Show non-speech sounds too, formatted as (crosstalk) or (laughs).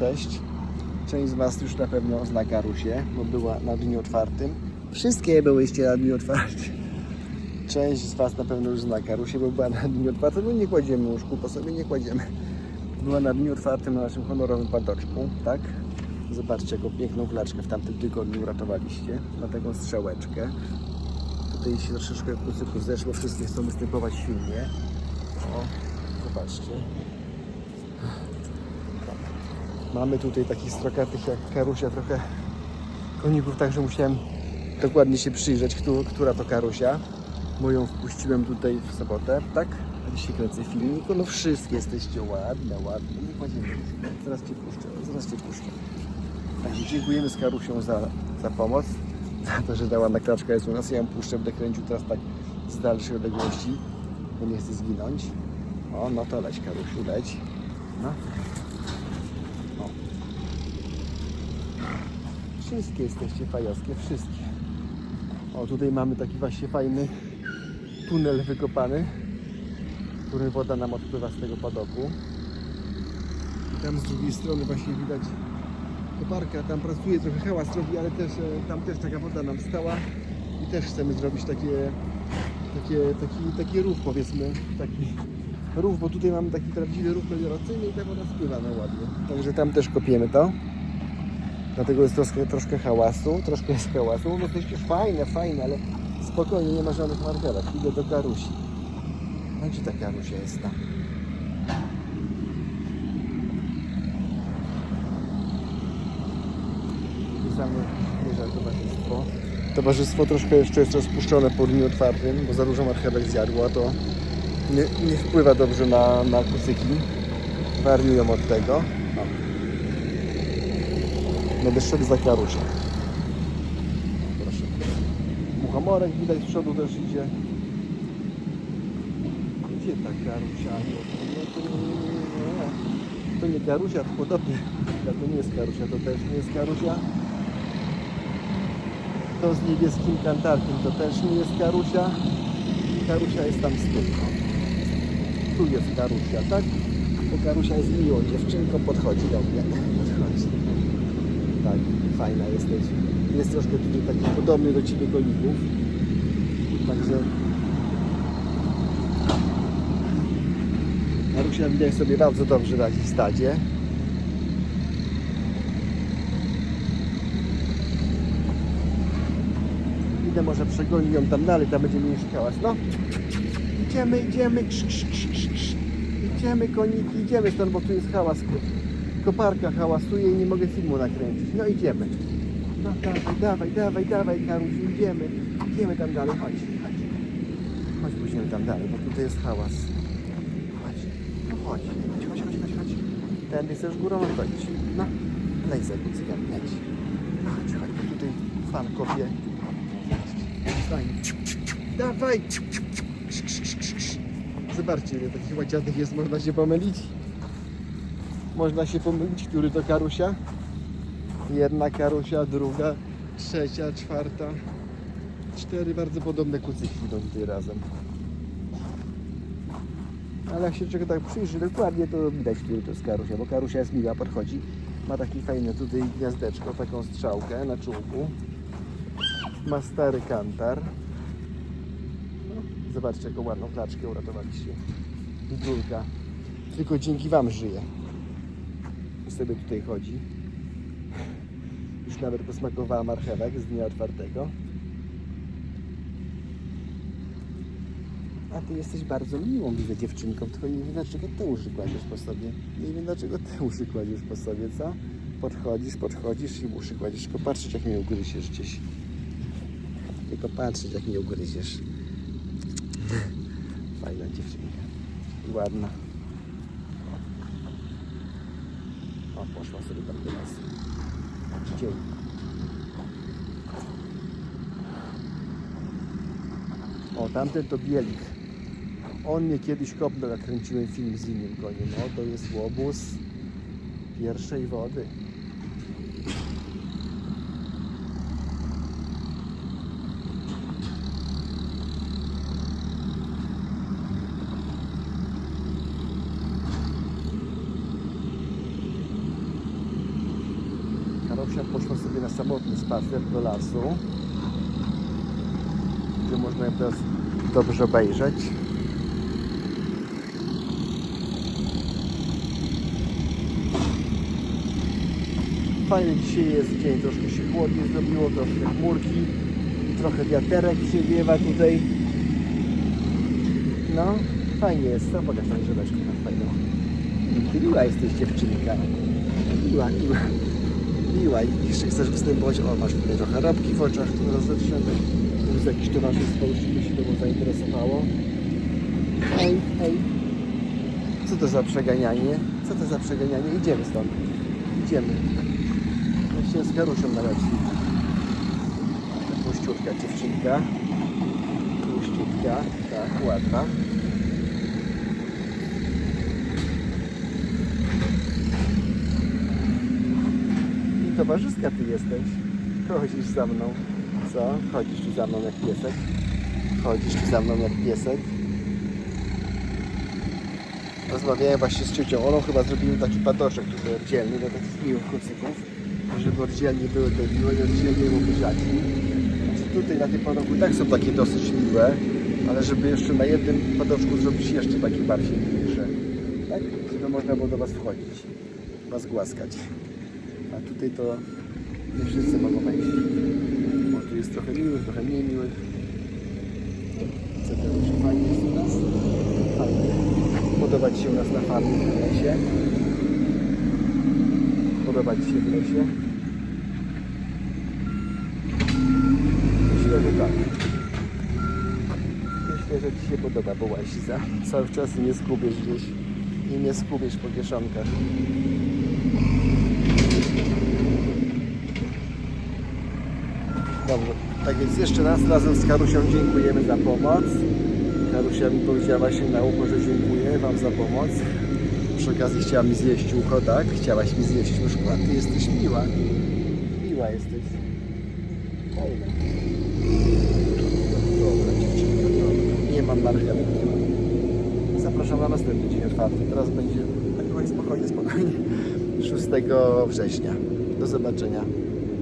cześć. Część z Was już na pewno zna Karusię, bo była na dniu otwartym. Wszystkie byłyście na dniu otwartym. Część z Was na pewno już zna Karusię, bo była na dniu otwartym. No nie kładziemy łóżku, po sobie nie kładziemy. Była na dniu otwartym na naszym honorowym padoczku, tak? Zobaczcie, jaką piękną klaczkę w tamtym tygodniu uratowaliście. Na taką strzałeczkę. Tutaj się troszeczkę kucyków zeszło, wszystkie chcą występować w filmie. O, zobaczcie. Mamy tutaj takich strokatych jak Karusia, trochę koników, także musiałem dokładnie się przyjrzeć, któ- która to Karusia. Moją wpuściłem tutaj w sobotę, tak? A dzisiaj kręcę filmik. No wszystkie jesteście ładne, ładne. Nie kładziemy. Zaraz Cię puszczę, zaraz Cię puszczę. Także dziękujemy z Karusią za, za pomoc, za to, że dała na klaczka jest u nas. Ja ją puszczę, będę kręcił teraz tak z dalszej odległości, bo nie chcę zginąć. O, no to leć Karusiu, leć. No. Wszystkie jesteście fajowskie, wszystkie. O, tutaj mamy taki właśnie fajny tunel wykopany, który woda nam odpływa z tego padoku. I tam z drugiej strony właśnie widać koparka, tam pracuje, trochę hałas robi, ale też e, tam też taka woda nam stała i też chcemy zrobić takie, takie, taki, taki rów powiedzmy, taki rów, bo tutaj mamy taki prawdziwy rów melioracyjny i ta woda spływa na ładnie. Także tam też kopiemy to. Dlatego jest troszkę, troszkę hałasu, troszkę jest hałasu. No to jest fajne, fajne, ale spokojnie, nie ma żadnych markerek. Idę do Karusi. No gdzie ta Karusia jest tam? Towarzystwo. Towarzystwo troszkę jeszcze jest rozpuszczone po dniu otwartym, bo za dużo marchewek zjadło, a to nie, nie wpływa dobrze na, na kucyki. Wariują od tego. Za karusią. O, Proszę. Muchomorek widać z przodu też idzie. Gdzie ta karusia? No to nie. To nie karusia, to podobnie. To nie jest karusia, to też nie jest karusia. To z niebieskim kantarkiem to też nie jest karusia. Karusia jest tam z tyłu. Tu jest karusia, tak? Bo karusia jest miłą dziewczynką, podchodzi do mnie. Podchodzi. Tak, fajna jesteś. Jest troszkę tutaj taki podobny do ciebie kolików. Także Karusia widać sobie bardzo dobrze radzi w stadzie. Idę może przegoni ją tam dalej, tam będzie mniejszy hałas. No, idziemy, idziemy, idziemy koniki, idziemy stąd, bo tu jest hałas. Koparka hałasuje i nie mogę filmu nakręcić. No idziemy. No dawaj, dawaj, dawaj, dawaj Karusiu, idziemy. Idziemy tam dalej, chodź, chodź. Chodź, pójdziemy tam dalej, bo tutaj jest hałas. Chodź, no chodź, chodź, chodź, chodź, chodź, chodź. Tędy chcesz górą, no. No, lej za kucykiem, leć. Chodź, chodź, bo tutaj fan kopie. Dawaj! Zobaczcie, ile takich łaciatych jest, można się pomylić. Można się pomylić, który to karusia. Jedna karusia, druga, trzecia, czwarta. Cztery bardzo podobne kucyki idą tutaj razem. Ale jak się czego tak przyjrzy dokładnie, to widać, który to jest karusia, bo karusia jest miła, podchodzi. Ma taki fajny tutaj gniazdeczko, taką strzałkę na czółku. Ma stary kantar. No, zobaczcie, jaką ładną klaczkę uratowaliście. Widulka. Tylko dzięki Wam żyje. Sobie tutaj chodzi. Już nawet posmakowała marchewek z dnia otwartego. A ty jesteś bardzo miłą, widzę dziewczynką, tylko nie wiem dlaczego te uszy kładziesz po sobie. Nie wiem dlaczego te uszy kładziesz po sobie, co? Podchodzisz, podchodzisz i uszy kładziesz, tylko patrzeć jak mnie ugryziesz gdzieś. Tylko patrzeć jak mnie ugryziesz. (laughs) Fajna dziewczynka. Ładna. Poszła sobie tam do nas. Dzień. O, tamten to Bielik. On mnie kiedyś kopnął, jak kręciłem film z innym koniem. O, to jest łobuz pierwszej wody. Karusia poszła sobie na samotny spacer do lasu, gdzie można ją teraz dobrze obejrzeć. Fajny dzisiaj jest dzień, troszkę się chłodniej zrobiło, troszkę chmurki, trochę wiaterek się wiewa tutaj. No, fajnie jest, co? Pokaż nam żeleczkę na fajną. Ty miła jesteś dziewczynka. Miła, miła. Miła i jeszcze chcesz występować. O, masz tutaj trochę rabki w oczach, rozetrzemy. Tu jest jakieś towarzystwo, by się tobą zainteresowało. Hej, hej. Co to za przeganianie? Co to za przeganianie? Idziemy stąd. Idziemy. Się z Garuszem nalecimy. Tłuściutka dziewczynka. Tłuściutka, tak, ładna. Towarzyska ty jesteś. Chodzisz za mną. Co? Chodzisz tu za mną jak piesek? Chodzisz tu za mną jak piesek? Rozmawiałem właśnie z ciocią Olą, chyba zrobimy taki padoszek tutaj oddzielny dla takich miłych kucyków, żeby oddzielnie były te miłe i oddzielnie mobilizacji. Znaczy tutaj na tym padoku tak są takie dosyć miłe, ale żeby jeszcze na jednym padoszku zrobić jeszcze takie bardziej mniejsze, tak? Żeby można było do Was wchodzić, Was głaskać. A tutaj to nie wszyscy mogą wejść. Bo tu jest trochę miłych, trochę mniej miłych. Co to już fajnie jest u nas? Fajnie. Się u nas na farmie w lesie? Podoba Ci się w lesie? Myślę, że tak. Myślę, że Ci się podoba, bo łaziza. Cały czas nie skubiesz gdzieś i nie skubiesz po kieszonkach. Dobrze, tak więc jeszcze raz razem z Karusią dziękujemy za pomoc. Karusia mi powiedziała się na ucho, że dziękuję Wam za pomoc. Przy okazji chciała mi zjeść ucho, tak? Chciałaś mi zjeść uszko, Ty jesteś miła. Miła jesteś. Fajna. Dobra dziewczynka, dobra. Nie mam marchewy, nie mam. Zapraszam na następny dzień otwarty. Teraz będzie tak spokojnie, spokojnie. 6 września. Do zobaczenia.